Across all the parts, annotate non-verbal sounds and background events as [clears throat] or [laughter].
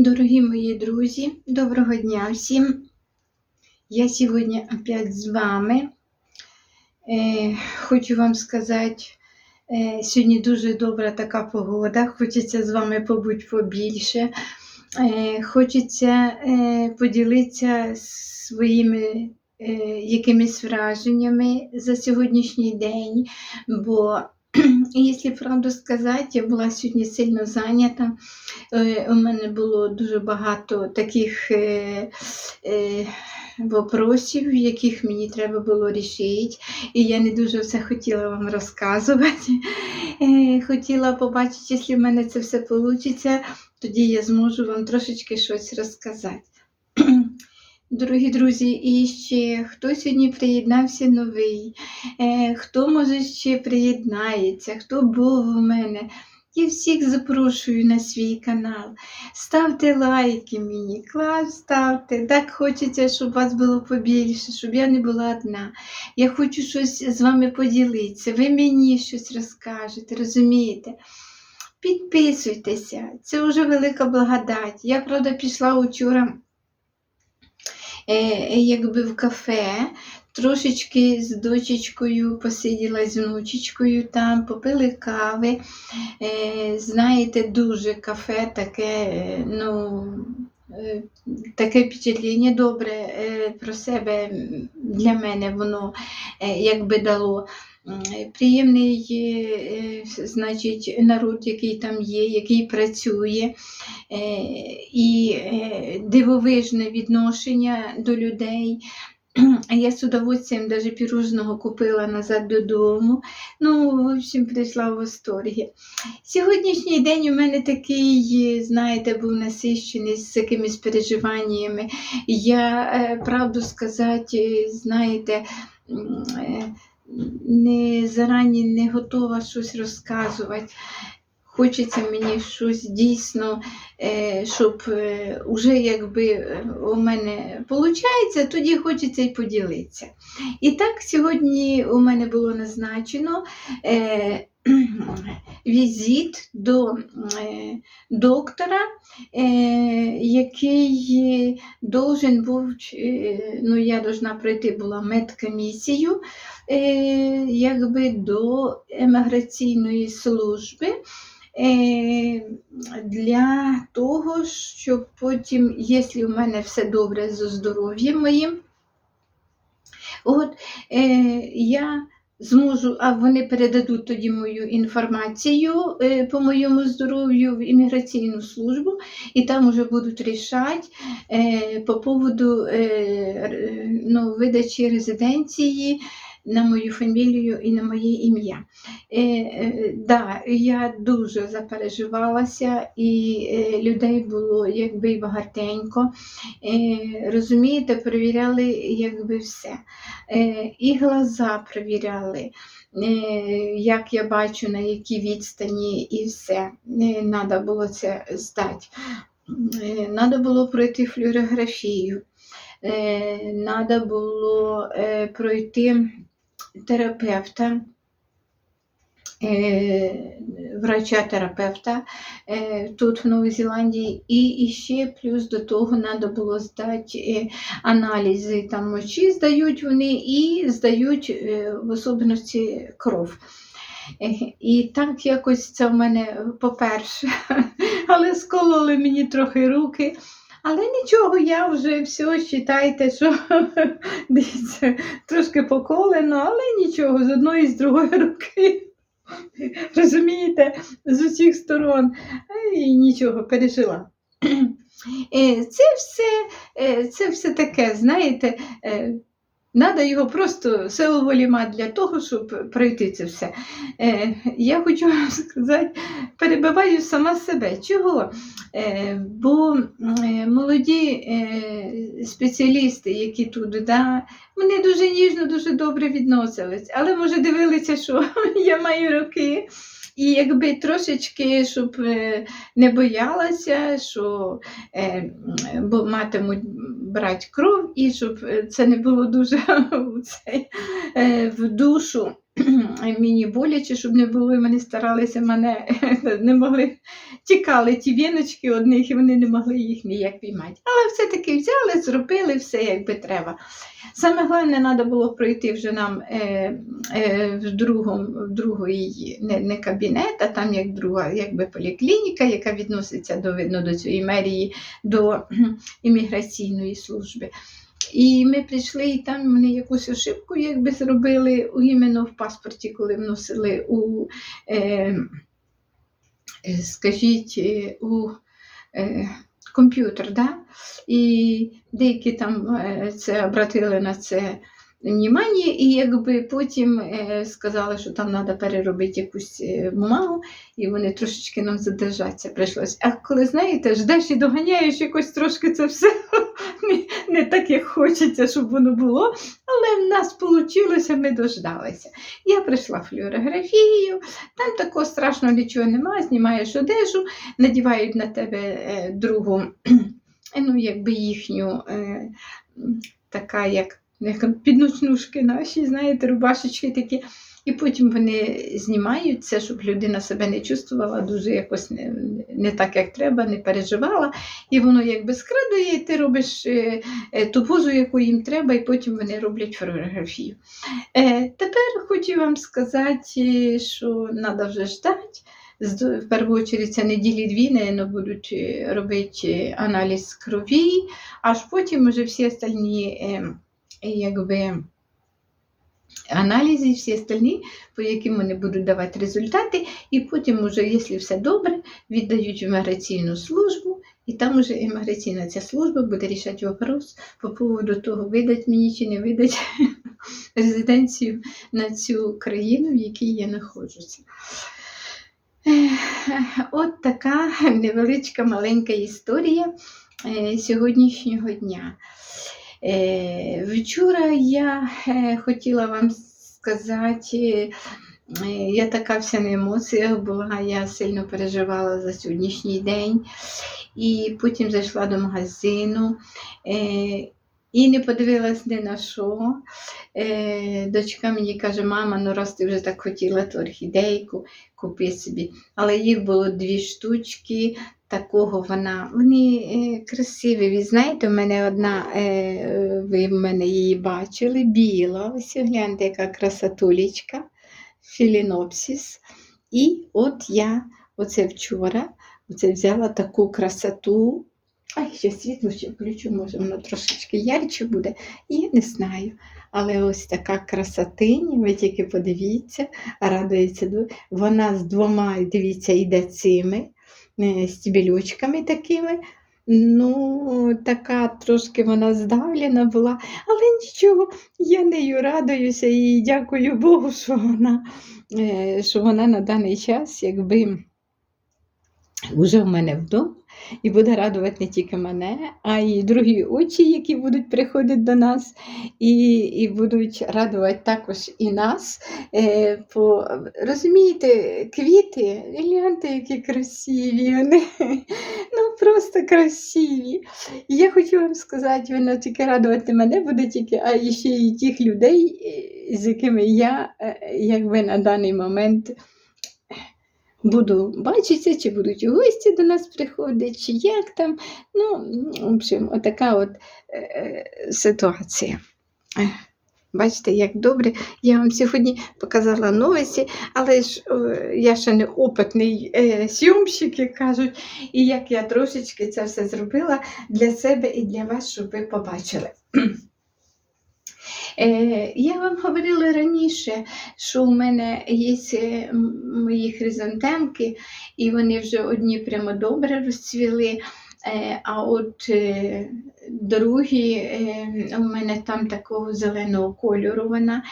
Дорогі мої друзі, доброго дня всім. Я сьогодні опять з вами. Е, хочу вам сказати, е, сьогодні дуже добра така погода. Хочеться з вами побути побільше. Е, хочеться е, поділитися своїми е, якимись враженнями за сьогоднішній день, бо Якщо правду сказати, я була сьогодні сильно зайнята. Е, У мене було дуже багато таких е, е, вопросів, яких мені треба було рішити. І я не дуже все хотіла вам розказувати. Хотіла побачити, якщо в мене це все вийде, тоді я зможу вам трошечки щось розказати. Дорогі друзі, і ще хто сьогодні приєднався новий, е, хто може ще приєднається, хто був у мене. Я всіх запрошую на свій канал. Ставте лайки мені, клас ставте. Так хочеться, щоб вас було побільше, щоб я не була одна. Я хочу щось з вами поділитися. Ви мені щось розкажете, розумієте? Підписуйтеся, це вже велика благодать. Я, правда, пішла учора якби в кафе, трошечки з дочечкою посиділа з внучечкою там, попили кави. Е, знаєте, дуже кафе таке, е, ну, е, таке впечатлення добре е, про себе для мене воно е, якби дало. М, Приємний, е, е, значить, народ, який там є, який працює, е, і е, дивовижне відношення до людей. [clears throat] Я з удовольствием даже пірожного купила назад додому. Ну, в общем, прийшла в восторгі. Сьогоднішній день у мене такий, знаєте, був насищений з якимись переживаннями. Я, е, правду сказати, знаєте, е, не зарані не готова щось розказувати. Хочеться мені щось дійсно, е, щоб е, уже якби е, у мене виходить, тоді хочеться і поділитися. І так сьогодні у мене було назначено [clears throat] візит до е, доктора, е, який должен був, е, ну я должна пройти була медкомісію якби до еміграційної служби. Для того, щоб потім, якщо в мене все добре зі здоров'ям моїм, от е, я зможу, а вони передадуть тоді мою інформацію е, по моєму здоров'ю в імміграційну службу, і там вже будуть рішати е, по поводу е, ну, видачі резиденції на мою фамілію і на моє ім'я. Е, е, да, я дуже запереживалася, і е, людей було якби багатенько. Е, розумієте, перевіряли якби все. Е, і глаза перевіряли, е, як я бачу, на якій відстані, і все. Треба було це здати. Треба було пройти флюорографію. Треба було е, пройти терапевта, е, врача-терапевта е, тут в Новій Зеландії, і, ще плюс до того треба було здати е, аналізи там мочі, здають вони і здають в особливості кров. І так якось це в мене, по-перше, [laughs] але скололи мені трохи руки. Але нічого, я вже все вважайте, що [laughs] дивіться, трошки поколено, але нічого, з одної і з другої руки. Розумієте, з усіх сторон. І нічого, пережила. Е, Це все, е, це все таке, знаєте, треба його просто силу волі мати для того, щоб пройти це все. Е, Я хочу вам сказати, перебиваю сама себе. Чого? Бо молоді е, спеціалісти, які тут, да, вони дуже ніжно, дуже добре відносились, але може дивилися, що [laughs] я маю роки. І якби трошечки, щоб е, не боялася, що е, бо матимуть брати кров, і щоб це не було дуже [laughs] в душу. [clears throat] мені боляче, щоб не було, і вони старалися мене [laughs] не могли. Тікали ті віночки одних, і вони не могли їх ніяк піймати. Але все-таки взяли, зробили все, як би треба. Саме головне, треба було пройти вже нам е, е, в, другому, в другий не, не кабінет, а там як друга якби поліклініка, яка відноситься до, видно, до цієї мерії, до імміграційної служби. І ми прийшли, і там вони якусь ошибку якби зробили іменно в паспорті, коли вносили у, е, е, скажіть, е, у е, комп'ютер. Да? І деякі там е, це обратили на це внимання, і якби потім е, сказали, що там треба переробити якусь бумагу, і вони трошечки нам задержатися прийшлось. А коли знаєте, ждеш і доганяєш якось трошки це все не, так, як хочеться, щоб воно було. Але в нас вийшло, ми дождалися. Я прийшла флюорографію, там такого страшного нічого немає, знімаєш одежу, надівають на тебе е, другу, [clears throat] ну, якби їхню, е, така як підночнушки наші, знаєте, рубашечки такі. І потім вони знімають це, щоб людина себе не чувствувала дуже якось не, не так, як треба, не переживала. І воно якби скрадує, і ти робиш е, е, ту позу, яку їм треба, і потім вони роблять фотографію. Е, тепер хочу вам сказати, що треба вже ждати. В першу чергу це неділі дві, наверно, будуть робити аналіз крові, аж потім вже всі остальні якби, аналізи, всі остальні, по яким вони будуть давати результати, і потім, уже, якщо все добре, віддають в імміграційну службу, і там уже імміграційна ця служба буде рішати вопрос по поводу того, видать мені чи не видать [laughs] резиденцію на цю країну, в якій я знаходжуся. От така невеличка маленька історія е, сьогоднішнього дня. Е, Вчора я е, хотіла вам сказати, е, я така вся на емоціях була, я сильно переживала за сьогоднішній день. І потім зайшла до магазину і не подивилась ні на що. Дочка мені каже, мама, ну раз ти вже так хотіла ту орхідейку, купи собі. Але їх було дві штучки. Такого вона, вони е, красиві. Ви знаєте, у мене одна, е, ви в мене її бачили, біла. Ось гляньте, яка красотулечка, філінопсис. І от я оце вчора оце взяла таку красоту. Ай, ще світло ще включу, може воно трошечки ярче буде. Я не знаю. Але ось така красотиня, ви тільки подивіться, радується. Вона з двома, дивіться, йде цими е, стебелючками такими. Ну, така трошки вона здавлена була, але нічого, я нею радуюся і дякую Богу, що вона, е, що вона на даний час якби вже в мене вдома і буде радувати не тільки мене, а й другі очі, які будуть приходити до нас, і, і будуть радувати також і нас. Е, по, розумієте, квіти, гляньте, які красиві вони. [laughs] Ну, просто красиві. І я хочу вам сказати, воно тільки радувати мене буде тільки, а ще й тих людей, е, з якими я е, якби на даний момент буду бачитися, чи будуть гості до нас приходити, чи як там. Ну, в общем, отака от е, е, ситуація. Е, Бачите, як добре. Я вам сьогодні показала новості, але ж е, я ще не опитний е, сйомщик, як кажуть, і як я трошечки це все зробила для себе і для вас, щоб ви побачили. Е, Я вам говорила раніше, що у мене є е, мої хризантемки, і вони вже одні прямо добре розцвіли. Е, А от другі, у мене там такого зеленого кольору вона,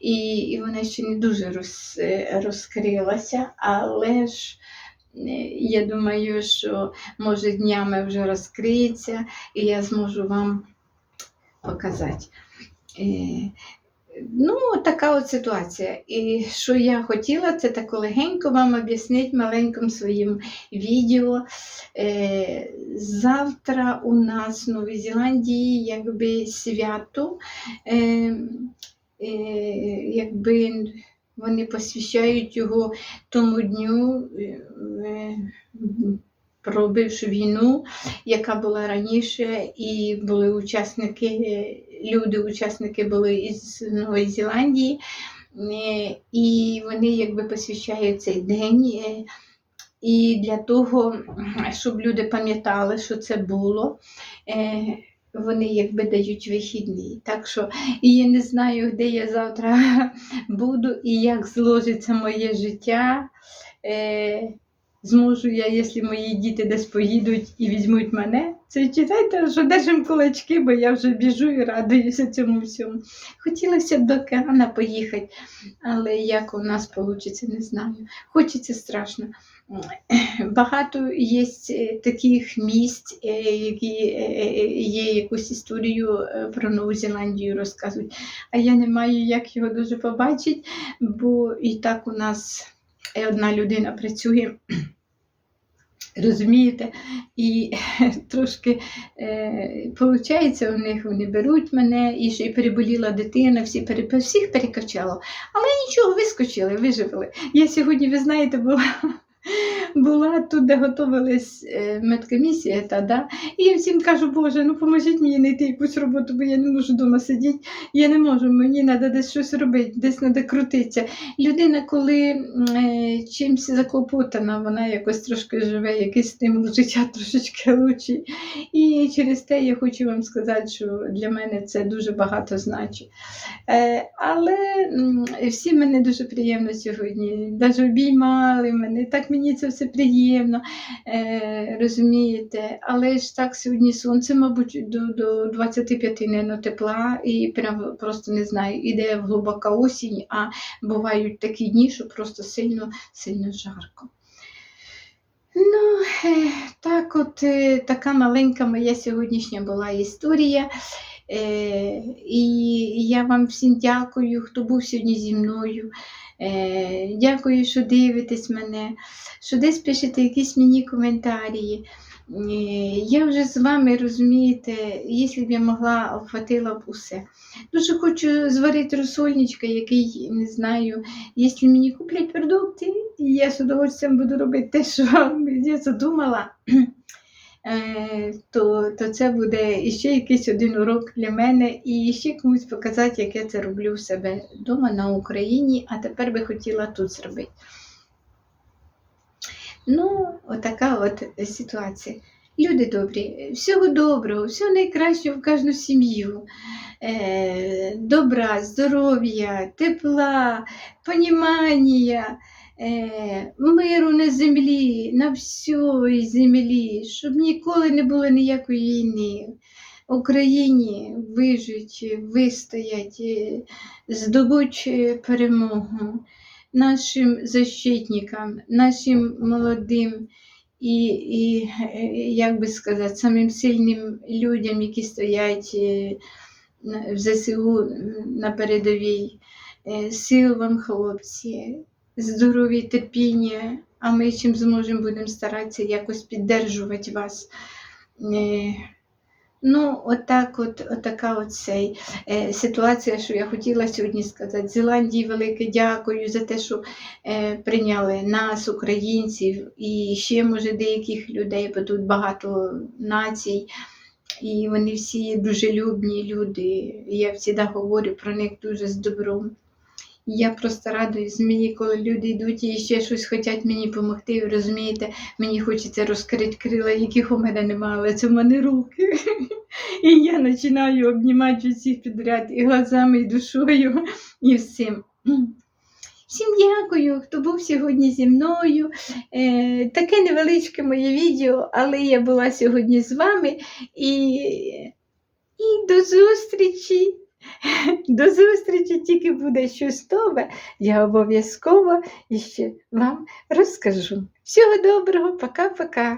і, вона ще не дуже роз, розкрилася, але ж я думаю, що може днями вже розкриється, і я зможу вам показати. Е, Ну, така от ситуація. І що я хотіла, це так легенько вам об'яснити маленьким своїм відео. Е, завтра у нас в Новій Зеландії якби свято. Е, якби Вони посвящають його тому дню е, війну, яка була раніше, і були учасники, люди, учасники були із Нової Зеландії, Е, і вони якби посвящають цей день. е, І для того, щоб люди пам'ятали, що це було, е, вони якби дають вихідний. Так що і я не знаю, де я завтра [laughs] буду і як зложиться моє життя. Зможу я, якщо мої діти десь поїдуть і візьмуть мене, це читайте, що держимо кулачки, бо я вже біжу і радуюся цьому всьому. Хотілося б до океана поїхати, але як у нас вийде, не знаю. Хочеться страшно. Багато є е, таких місць, е, які е, є якусь історію про Нову Зеландію розказують. А я не маю як його дуже побачити, бо і так у нас одна людина працює. Розумієте, і [laughs] трошки е, виходить у них, вони беруть мене, і ще й переболіла дитина, всі пере, всіх перекачало. Але нічого, вискочили, виживали. Я сьогодні, ви знаєте, була, була тут, де готувалась е, медкомісія, та, да? і я всім кажу, Боже, ну поможіть мені знайти якусь роботу, бо я не можу вдома сидіти, я не можу, мені треба десь щось робити, десь треба крутитися. Людина, коли е, чимось заклопотана, вона якось трошки живе, якийсь стимул життя трошечки лучший. І через те я хочу вам сказати, що для мене це дуже багато значить. Е, але всі мене дуже приємно сьогодні, навіть обіймали мене, так мені це все приємно, е, розумієте. Але ж так сьогодні сонце, мабуть, до, до 25 не тепла, і прям просто не знаю, іде глибока осінь, а бувають такі дні, що просто сильно, сильно жарко. Ну, е, так от е, така маленька моя сьогоднішня була історія. Е, і я вам всім дякую, хто був сьогодні зі мною. Е, дякую, що дивитесь мене, що десь пишете якісь мені коментарі. Е, я вже з вами розумієте, якщо б я могла, обхватила б усе. Дуже хочу зварити розсольничка, який не знаю, якщо мені куплять продукти, я з удовольствием буду робити те, що [laughs] я задумала. Е, То, то це буде ще якийсь один урок для мене і ще комусь показати, як я це роблю в себе вдома на Україні, а тепер би хотіла тут зробити. Ну, отака от ситуація. Люди добрі, всього доброго, всього найкращого в кожну сім'ю. Е, добра, здоров'я, тепла, понімання, миру на землі, на всій землі, щоб ніколи не було ніякої війни. Україні вижить, вистоять, е, здобуть е, перемогу нашим защитникам, нашим молодим і, і е, як би сказати, самим сильним людям, які стоять е, в ЗСУ на передовій. Е, Сил вам, хлопці, здоров'я, терпіння, а ми чим зможемо, будемо старатися якось піддержувати вас. Е, Ну, отак, от, от цей, е, ситуація, що я хотіла сьогодні сказати. Зеландії велике дякую за те, що е, прийняли нас, українців, і ще, може, деяких людей, бо тут багато націй, і вони всі дружелюбні люди. Я завжди говорю про них дуже з добром. Я просто радуюсь мені, коли люди йдуть і ще щось хочуть мені допомогти. Розумієте, мені хочеться розкрити крила, яких у мене немає, але це в мене руки. І я починаю обнімати усіх підряд і глазами, і душою, і всім. Всім дякую, хто був сьогодні зі мною. Е, таке невеличке моє відео, але я була сьогодні з вами. І, і до зустрічі! [laughs] До зустрічі, тільки буде щось нове, я обов'язково іще вам розкажу. Всього доброго, пока-пока.